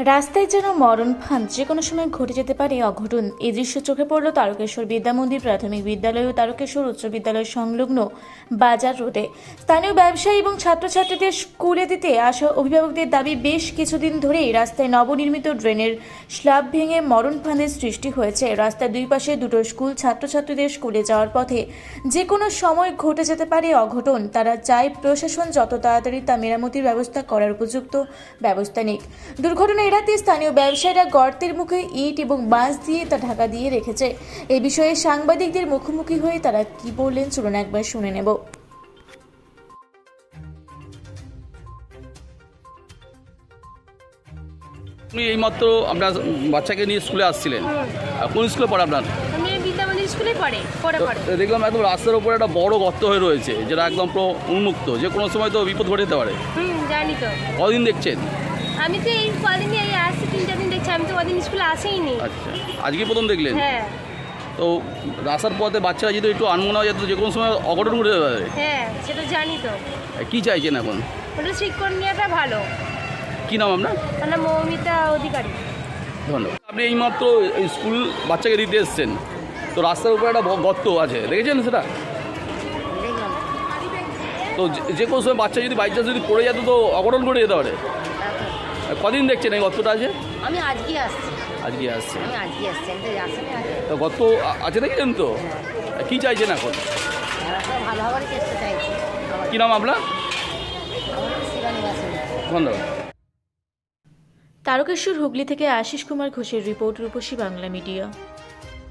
রাস্তায় যেন মরণ ফাঁদ যে কোনো সময় ঘটে যেতে পারে অঘটন। এই দৃশ্য চোখে পড়ল তারকেশ্বর বিদ্যামন্দির প্রাথমিক বিদ্যালয় ও তারকেশ্বর উচ্চ বিদ্যালয় সংলগ্ন বাজার রোডে। স্থানীয় ব্যবসায়ী এবং ছাত্রছাত্রীদের স্কুলে দিতে আসা অভিভাবকদের দাবি, বেশ কিছুদিন ধরেই রাস্তায় নবনির্মিত ড্রেনের স্ল্যাব ভেঙে মরণ ফাঁদের সৃষ্টি হয়েছে। রাস্তার দুই পাশে দুটো স্কুল ছাত্রছাত্রীদের স্কুলে যাওয়ার পথে যে কোনো সময় ঘটে যেতে পারে অঘটন, তারা চায় প্রশাসন যত তাড়াতাড়ি তা মেরামতির ব্যবস্থা করার উপযুক্ত ব্যবস্থা নিক। দুর্ঘটনা এড়াতে স্থানীয় ব্যবসায়ীরা গর্তের মুখে ইট এবং বাঁশ দিয়ে তা ঢাকা দিয়ে রেখেছে। এ বিষয়ে সাংবাদিকদের মুখোমুখি হয়ে তারা কি বললেন চলুন একবার শুনে নেব। আপনি এইমাত্র আপনার বাচ্চাকে নিয়ে স্কুলে আসছিলেন। কোন স্কুলে পড়ে আপনার? স্কুলে পড়ে পড়ে পড়ে। দেখলাম একদম রাস্তার উপরে একটা বড় গর্ত হয়ে রয়েছে যেটা একদম পুরো উন্মুক্ত। যে কোনো সময় তো বিপদ ঘটে যেতে পারে। হুম জানি তো। কদিন দেখছেন? আমি তো এই কদিন এই আসছি তিন চার দিন দেখছি আমি তো কদিন স্কুলে আসেইনি। আচ্ছা আজকে প্রথম দেখলেন? হ্যাঁ। তো রাস্তার পথে বাচ্চারা যদি একটু আনমনা হয়ে যেত যে কোনো সময় অঘটন ঘটে যেতে পারে। হ্যাঁ সেটা জানি তো। কী চাইছেন এখন? ওটা ঠিক করে ভালো। কী নাম আপনার? মানে মৌমিতা অধিকারী। ধন্যবাদ। আপনি এইমাত্র স্কুল বাচ্চাকে দিতে এসছেন। তো রাস্তার উপরে একটা গর্ত আছে দেখেছেন সেটা? তো যে- কোনো সময় বাচ্চা যদি বাইক যদি পড়ে যেত তো অঘটন ঘটে যেতে পারে। কদিন দেখছেন এই গর্তটা আছে আমি আজকে আসছি। আজকে আসছি আমি আজকে আসছি তো আসিনি আগে তো গর্ত আছে দেখেছেন তো? কী চাইছেন এখন? ভালো হওয়ার চেষ্টা চাইছি কী নাম আপনার? ধন্যবাদ। তারকেশ্বর হুগলি থেকে আশিস কুমার ঘোষের রিপোর্ট রূপসী বাংলা মিডিয়া।